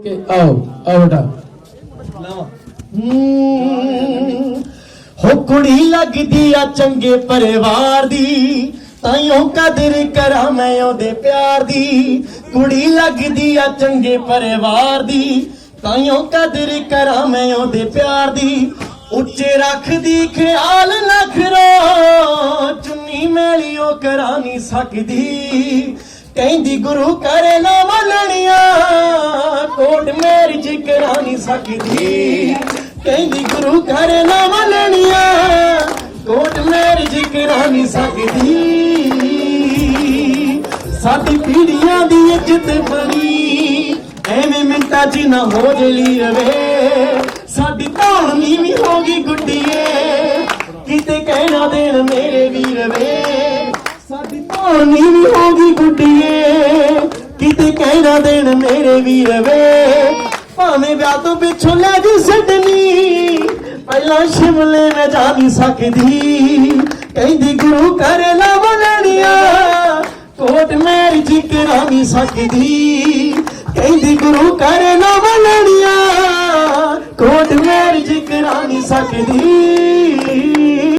ਕਿ ਆਓ ਆਓ ਬੇਟਾ। ਹੋ ਕੁੜੀ ਲੱਗਦੀ ਆ ਚੰਗੇ ਪਰਿਵਾਰ ਦੀ ਤਾਈਓ ਕਦਰ ਕਰਾਂ ਮੈਂ ਉਹਦੇ ਪਿਆਰ ਦੀ। ਕੁੜੀ ਲੱਗਦੀ ਆ ਚੰਗੇ ਪਰਿਵਾਰ ਦੀ ਤਾਈਓ ਕਦਰ ਕਰਾਂ ਮੈਂ ਉਹਦੇ ਪਿਆਰ ਦੀ। ਉੱਚੇ ਰੱਖਦੀ ਖਿਆਲ ਨਾ ਖਰੋ, ਚੁੰਨੀ ਮੇਲੀ ਉਹ ਕਰਾ ਨਹੀਂ ਸਕਦੀ। ਕਹਿੰਦੀ ਗੁਰੂ ਕਰੇ ਨਾ ਮੰਨਣੀਆਂ ਮੈਰਿਜ ਕਰਾ ਜਿਕਰਾ ਨਹੀਂ ਸਕਦੀ? ਕਹਿੰਦੀ ਗੁਰੂ ਕਰੇ ਨਾ ਮੰਨਣੀਆਂ ਕੋਟ ਮੈਰਿਜ ਕਰਾ ਨਹੀਂ ਸਕਦੀ? ਸਾਡੀ ਪੀੜੀਆਂ ਦੀ ਇੱਜ਼ਤ ਬਣੀ, ਐਵੇਂ ਮਿੰਟਾਂ 'ਚ ਨਾ ਹੋ ਜਲੀ ਰਵੇ। ਸਾਡੀ ਧੌਣ ਨੀਵੀਂ ਹੋ ਗਈ ਗੁੱਡੀਏ, ਕਿਤੇ ਕਹਿਣਾ ਦੇਣ ਮੇਰੇ ਵੀਰ ਵੇ। ਸਾਡੀ ਧੌਣ ਨੀਵੀਂ ਹੋ ਗਈ ਗੁੱਡੀਏ। ਕਿਤੇ ਕਹਿਣਾ ਦੇਣ ਮੇਰੇ ਵੀਰ ਵੇ। ਭਾਵੇਂ ਵਿਆਹ ਤੋਂ ਪਿੱਛੋਂ ਲੈ ਜੀ ਛੱਡਣੀ ਪਹਿਲਾਂ ਸ਼ਿਮਲੇ ਮੈਂ ਜਾ ਨਹੀਂ ਸਕਦੀ। ਕਹਿੰਦੀ, ਗੁਰੂ ਕਰ ਲਾ ਬੋਲਣੀਆਂ ਕੋਟ ਮੇਰੀ ਜਿਕਰਾ ਨਹੀਂ ਸਕਦੀ। ਕਹਿੰਦੀ, ਗੁਰੂ ਕਰ ਨਾ ਬੋਲਣੀਆਂ ਕੋਟ ਮੇਰੀ ਜਿਕਰਾ ਨਹੀਂ ਸਕਦੀ।